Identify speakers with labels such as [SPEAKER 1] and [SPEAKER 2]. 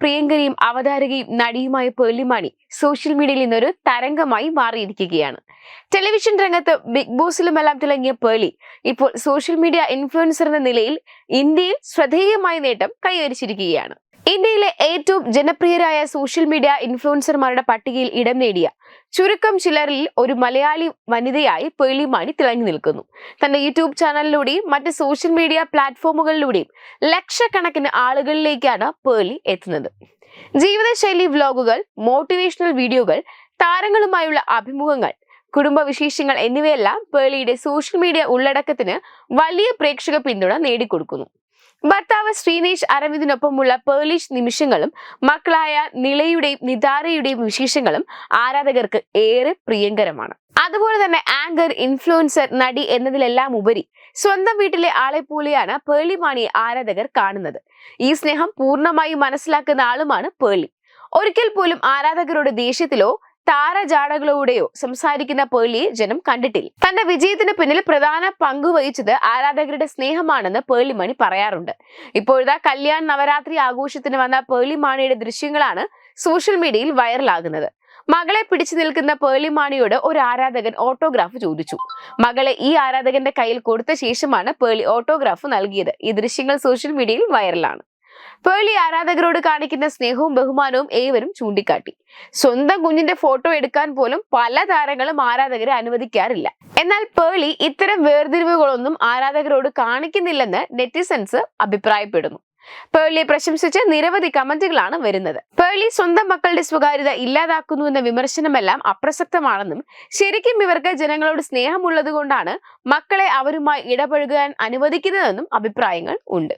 [SPEAKER 1] ഏറെ അവതാരകയും നടിയുമായ പേർലിമാണി സോഷ്യൽ മീഡിയയിൽ ഇന്നൊരു തരംഗമായി മാറിയിരിക്കുകയാണ്. ടെലിവിഷൻ രംഗത്ത് ബിഗ് ബോസിലുമെല്ലാം തിളങ്ങിയ പേളി ഇപ്പോൾ സോഷ്യൽ മീഡിയ ഇൻഫ്ലുവൻസർ എന്ന നിലയിൽ ഇന്ത്യയിൽ ശ്രദ്ധേയമായ നേട്ടം കൈവരിച്ചിരിക്കുകയാണ്. ഇന്ത്യയിലെ ഏറ്റവും ജനപ്രിയരായ സോഷ്യൽ മീഡിയ ഇൻഫ്ലുവൻസർമാരുടെ പട്ടികയിൽ ഇടം നേടിയ ചുരുക്കം ചിലരിൽ ഒരു മലയാളി വനിതയായി പേളിമാണി തിളങ്ങി നിൽക്കുന്നു. തന്റെ യൂട്യൂബ് ചാനലിലൂടെയും മറ്റ് സോഷ്യൽ മീഡിയ പ്ലാറ്റ്ഫോമുകളിലൂടെയും ലക്ഷക്കണക്കിന് ആളുകളിലേക്കാണ് പേളി എത്തുന്നത്. ജീവിതശൈലി വ്ലോഗുകൾ മോട്ടിവേഷണൽ വീഡിയോകൾ താരങ്ങളുമായുള്ള അഭിമുഖങ്ങൾ കുടുംബവിശേഷങ്ങൾ എന്നിവയെല്ലാം പേളിയുടെ സോഷ്യൽ മീഡിയ ഉള്ളടക്കത്തിന് വലിയ പ്രേക്ഷക പിന്തുണ നേടിക്കൊടുക്കുന്നു. ഭർത്താവ് ശ്രീനേഷ് അരവിന്ദിനൊപ്പമുള്ള പേർലിഷ് നിമിഷങ്ങളും മക്കളായ നിളയുടെയും നിതാരയുടെയും വിശേഷങ്ങളും ആരാധകർക്ക് ഏറെ പ്രിയങ്കരമാണ്. അതുപോലെ തന്നെ ആങ്കർ ഇൻഫ്ലുവൻസർ നടി എന്നതിലെല്ലാം ഉപരി സ്വന്തം വീട്ടിലെ ആളെ പോലെയാണ് പേളി മാണിയെ ആരാധകർ കാണുന്നത്. ഈ സ്നേഹം പൂർണമായും മനസ്സിലാക്കുന്ന ആളുമാണ് പേളി. ഒരിക്കൽ പോലും ആരാധകരുടെ ദേഷ്യത്തിലോ താരജാടകളോടെയോ സംസാരിക്കുന്ന പേളിയെ ജനം കണ്ടിട്ടില്ല. തന്റെ വിജയത്തിന് പിന്നിൽ പ്രധാന പങ്ക് വഹിച്ചത് ആരാധകരുടെ സ്നേഹമാണെന്ന് പേളിമണി പറയാറുണ്ട്. ഇപ്പോഴത്തെ കല്യാൺ നവരാത്രി ആഘോഷത്തിന് വന്ന പേളിമാണിയുടെ ദൃശ്യങ്ങളാണ് സോഷ്യൽ മീഡിയയിൽ വൈറലാകുന്നത്. മകളെ പിടിച്ചു നിൽക്കുന്ന പേളിമാണിയോട് ഒരു ആരാധകൻ ഓട്ടോഗ്രാഫ് ചോദിച്ചു. മകളെ ഈ ആരാധകന്റെ കയ്യിൽ കൊടുത്ത ശേഷമാണ് പേളി ഓട്ടോഗ്രാഫ് നൽകിയത്. ഈ ദൃശ്യങ്ങൾ സോഷ്യൽ മീഡിയയിൽ വൈറലാണ്. പേളി ആരാധകരോട് കാണിക്കുന്ന സ്നേഹവും ബഹുമാനവും ഏവരും ചൂണ്ടിക്കാട്ടി. സ്വന്തം കുഞ്ഞിന്റെ ഫോട്ടോ എടുക്കാൻ പോലും പല താരങ്ങളും ആരാധകരെ അനുവദിക്കാറില്ല. എന്നാൽ പേളി ഇത്തരം വേർതിരിവുകളൊന്നും ആരാധകരോട് കാണിക്കുന്നില്ലെന്ന് നെറ്റിസൻസ് അഭിപ്രായപ്പെടുന്നു. പേളിയെ പ്രശംസിച്ച് നിരവധി കമന്റുകളാണ് വരുന്നത്. പേളി സ്വന്തം മക്കളുടെ സ്വകാര്യത ഇല്ലാതാക്കുന്നു എന്ന വിമർശനമെല്ലാം അപ്രസക്തമാണെന്നും ശരിക്കും ഇവർക്ക് ജനങ്ങളോട് സ്നേഹമുള്ളത് കൊണ്ടാണ് മക്കളെ അവരുമായി ഇടപഴകാൻ അനുവദിക്കുന്നതെന്നും അഭിപ്രായങ്ങൾ ഉണ്ട്.